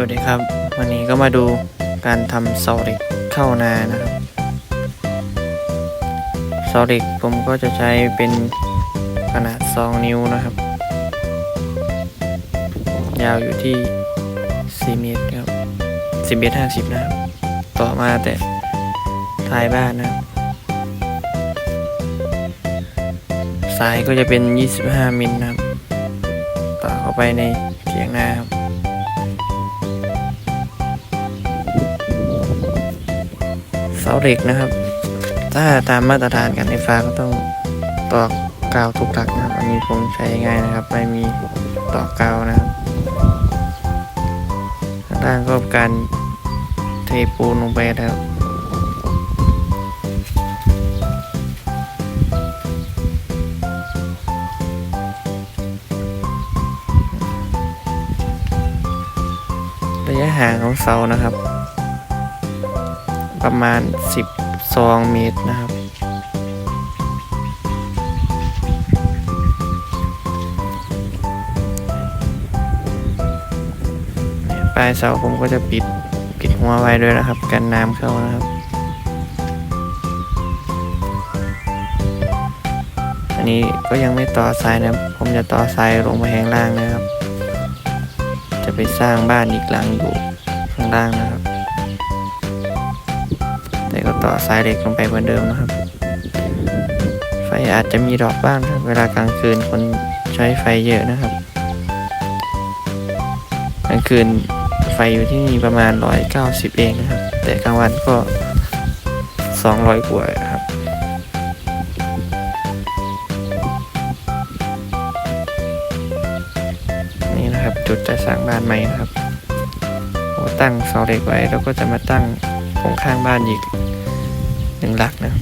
สวัสดีครับ วันนี้ก็มาดูการทำเสาเหล็กเข้านานะครับเสาเหล็กผมก็จะใช้เป็นขนาด 2 นิ้วนะครับ ยาวอยู่ที่ 4 เมตรครับ10เมตร50 นะครับ ต่อมาแต่ท้ายบ้านนะครับสายก็จะเป็น 25 มิลนะครับ ต่อเข้าไปในเถียงนาครับาเหล็กนะครับ ถ้าตามมาตรฐานการไฟฟ้าก็ต้องตอกกาวทุกหลักนะครับ อันนี้ผมใช้ง่ายนะครับ ไม่มีตอกกาวนะครับข้างล่างก็การเทปูนลงไปแล้วระยะห่างของเสานะครับ ประมาณ 12 เมตรนะครับ ปลายเสาผมก็จะปิดปิดหัวไว้ด้วยนะครับ กันน้ำเข้านะครับ อันนี้ก็ยังไม่ต่อสายนะ ผมจะต่อสายลงไปข้างล่างนะครับ จะไปสร้างบ้านอีกหลังอยู่ข้างล่างนะครับ ต่อสายเหล็กลงไปเหมือนเดิมนะครับ ไฟอาจจะมีดอกบ้างครับเวลากลางคืนคนใช้ไฟเยอะนะครับกลางคืนไฟอยู่ที่นี่ประมาณ 190 เองนะครับ แต่กลางวันก็ 200 กว่าครับนี่นะครับจุดจะสร้างบ้านใหม่นะครับตั้งเสาเหล็กไว้แล้วก็จะมาตั้งตรงข้างบ้านอีก หนึ่งหลักนะ